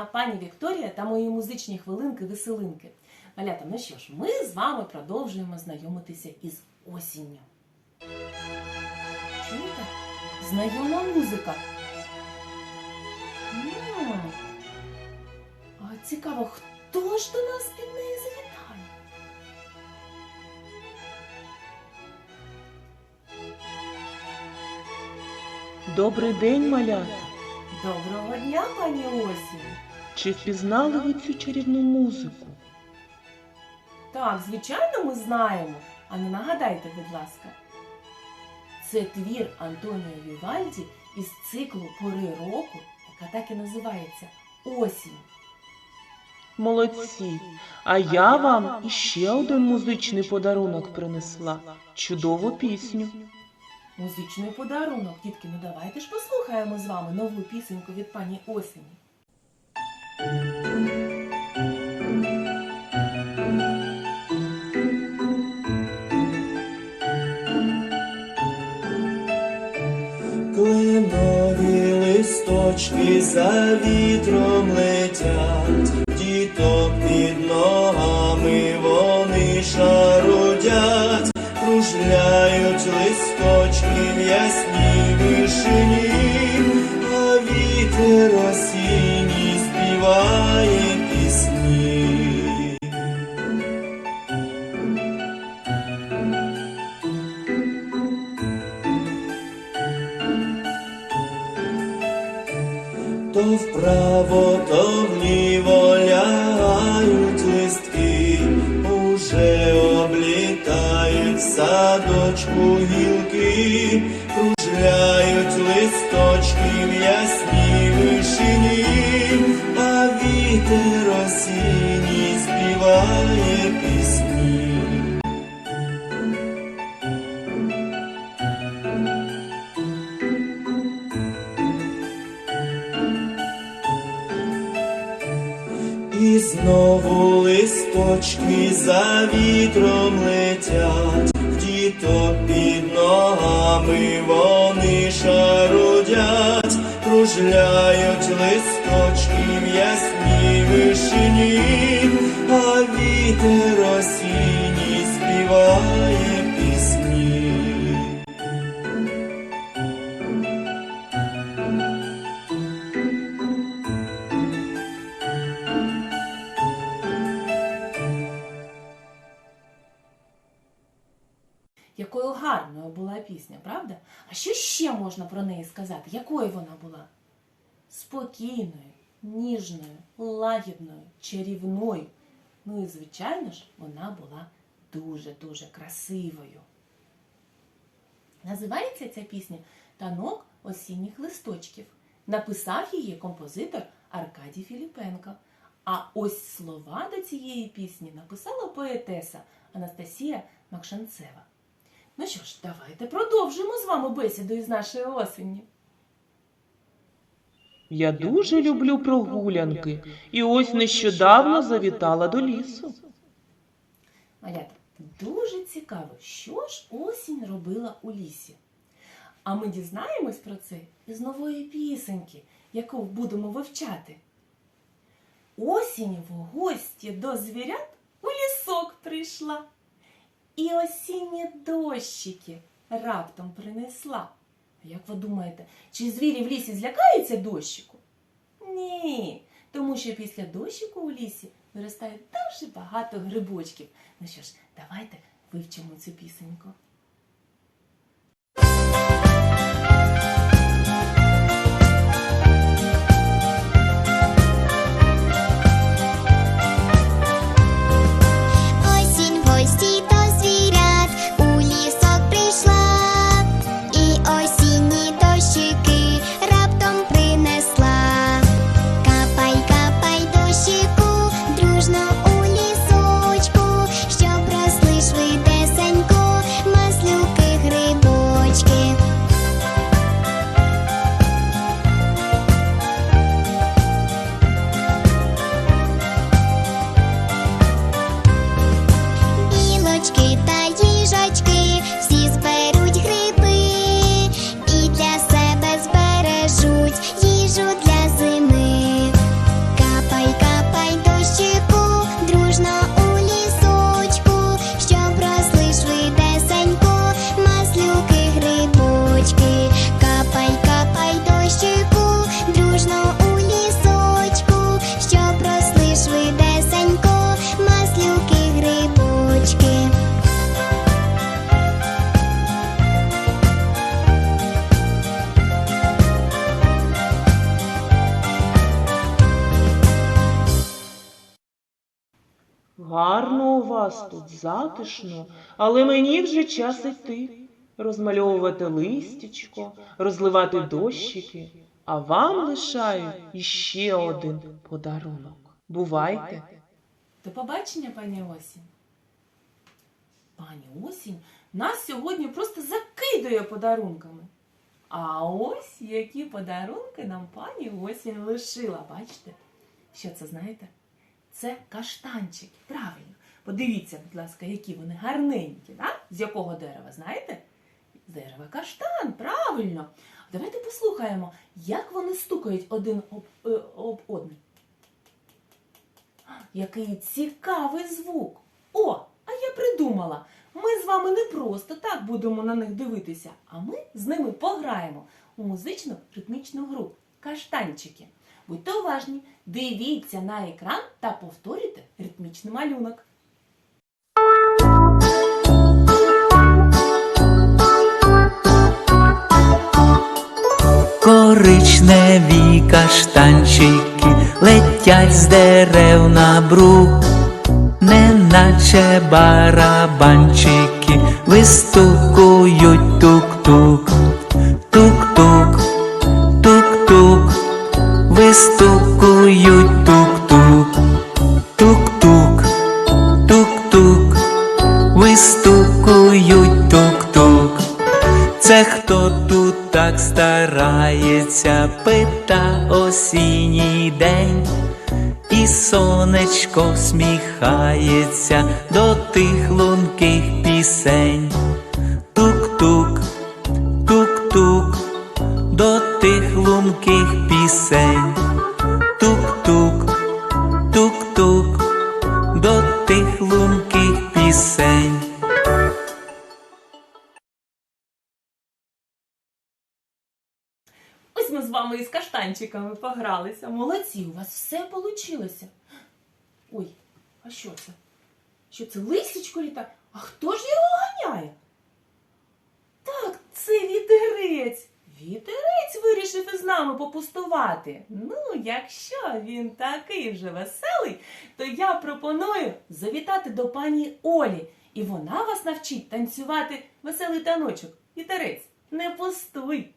я, пані Вікторія, та мої музичні хвилинки-веселинки. Малята, ну що ж, ми з вами продовжуємо знайомитися із осінню. Чуєте? Знайома музика. М, А цікаво, хто ж до нас під неї завітає? Добрий день, малята! Доброго дня, пані Осінь! Чи впізнали ви цю чарівну музику? Так, звичайно, ми знаємо. А не нагадайте, будь ласка. Це твір Антоніо Вівальді із циклу Пори року, яка так і називається Осінь. Молодці! А я вам іще один музичний подарунок принесла. Чудову пісню. Музичний подарунок, дітки, ну давайте ж послухаємо з вами нову пісеньку від пані Осені. Кленові листочки за вітром летять, діток під ногами вони шарудять, кружляють листочки в ясній вишині, а вітер То вправо, то вліво лягають листки, уже облітають садочку гілки, листочки за вітром летять, в діток під ногами вони шарудять, кружляють листочки в ясній вишині, а вітер осінній співає пісня, правда? А що ще можна про неї сказати? Якою вона була? Спокійною, ніжною, лагідною, чарівною. Ну і, звичайно ж, вона була дуже-дуже красивою. Називається ця пісня Танок осінніх листочків. Написав її композитор Аркадій Філіпенко. А ось слова до цієї пісні написала поетеса Анастасія Макшанцева. Ну що ж, давайте продовжимо з вами бесіду із нашої осені. Я дуже люблю прогулянки і ось нещодавно завітала до лісу. Малята, дуже цікаво, що ж осінь робила у лісі. А ми дізнаємось про це із нової пісеньки, яку будемо вивчати. Осінь в гості до звірят у лісок прийшла. І осінні дощики раптом принесла. А Як ви думаєте, чи звірі в лісі злякаються дощику? Ні, тому що після дощику у лісі виростає дуже багато грибочків. Ну що ж, давайте вивчимо цю пісеньку. Вас тут затишно, але мені вже час іти, розмальовувати листячко, розливати дощики, а вам лишаю іще один подарунок. Бувайте! До побачення, пані Осінь. Пані Осінь нас сьогодні просто закидує подарунками. А ось які подарунки нам пані Осінь лишила. Бачите? Що це знаєте? Це каштанчики. Правильно. Подивіться, будь ласка, які вони гарненькі. Да? З якого дерева, знаєте? З дерева каштан, правильно. Давайте послухаємо, як вони стукають один об, е, об одний. Який цікавий звук. О, а я придумала. Ми з вами не просто так будемо на них дивитися, а ми з ними пограємо у музичну ритмічну гру Каштанчики. Будьте уважні, дивіться на екран та повторюйте ритмічний малюнок. Коричневі каштанчики летять з дерев на брук, неначе барабанчики вистукують тук-тук, тук-тук, тук-тук, вистукують тук-тук, старається, пита осінній день, і сонечко всміхається до тих лунких пісень. Тук-тук, тук-тук, до тих лунких пісень. Ми з вами із каштанчиками погралися. Молодці, у вас все вийшло. Ой, а що це? Що це лисичко літає? А хто ж його ганяє? Так, це вітерець. Вітерець вирішив із нами попустувати. Ну, якщо він такий вже веселий, то я пропоную завітати до пані Олі, і вона вас навчить танцювати веселий таночок. Вітерець, не пустуй.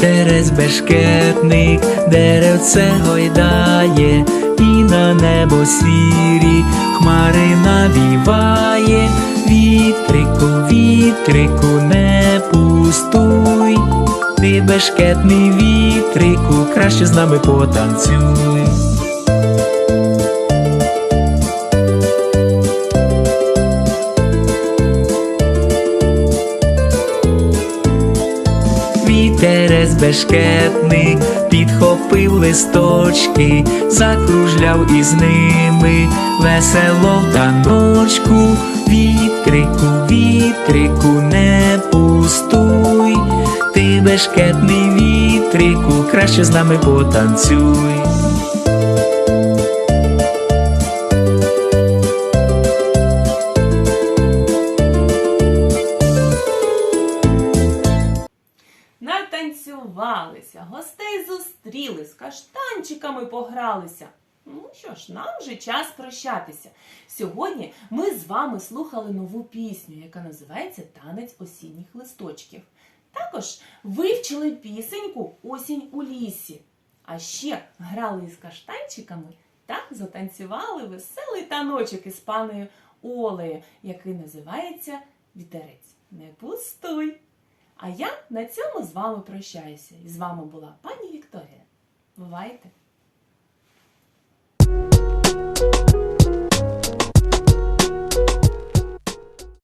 Вітерець бешкетник, деревце гойдає, і на небо сірі хмари навіває. Вітрику, вітрику, не пустуй, ти бешкетний вітрику, краще з нами потанцюй. Бешкетник підхопив листочки, закружляв із ними весело в таночку. Вітрику, вітрику, не пустуй, ти бешкетний вітрику, краще з нами потанцюй. Натанцювалися, гостей зустріли, з каштанчиками погралися. Ну що ж, нам вже час прощатися. Сьогодні ми з вами слухали нову пісню, яка називається Танець осінніх листочків. Також вивчили пісеньку Осінь у лісі. А ще грали із каштанчиками та затанцювали веселий таночок із паною Олею, який називається Вітерець. Не пустуй! А я на цьому з вами прощаюся. І з вами була пані Вікторія. Бувайте!